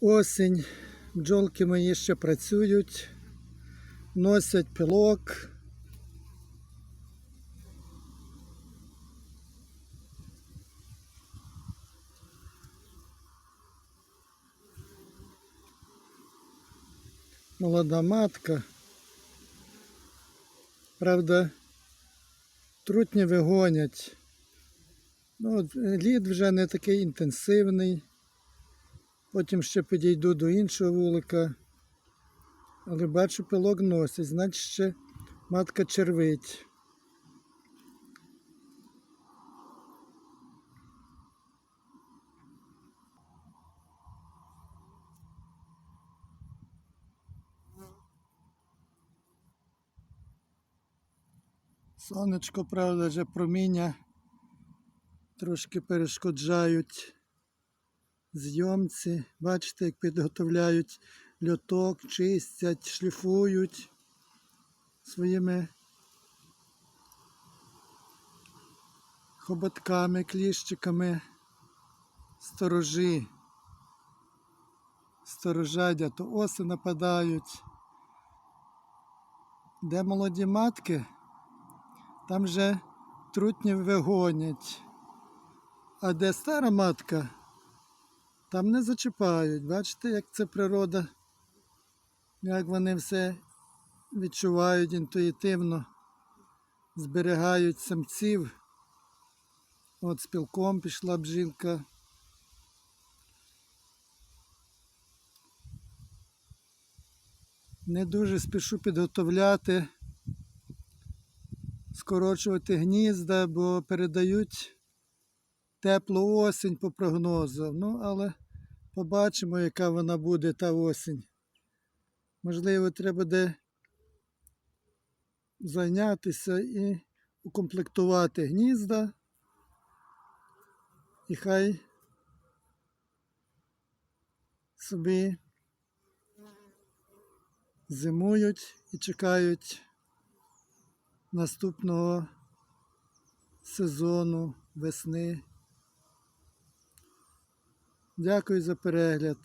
Осінь. Бджолки мої ще працюють, носять пилок. Молода матка. Правда, трутні вигонять. Ну, лід вже не такий інтенсивний. Потім ще підійду до іншого вулика. Але бачу, пилок носить, значить ще матка червить. Сонечко, правда, вже проміння трошки перешкоджають зйомці. Бачите, як підготовляють льоток, чистять, шліфують своїми хоботками, кліщиками сторожі. Сторожадя, то оси нападають. Де молоді матки, там вже трутні вигонять. А де стара матка, там не зачіпають. Бачите, як це природа, як вони все відчувають інтуїтивно, зберігають самців. От з пілком пішла бджілка. Не дуже спішу підготовляти, скорочувати гнізда, бо передають теплу осінь по прогнозу. Ну, але побачимо, яка вона буде та осінь. Можливо, треба буде зайнятися і укомплектувати гнізда. І хай собі зимують і чекають наступного сезону весни. Дякую за перегляд.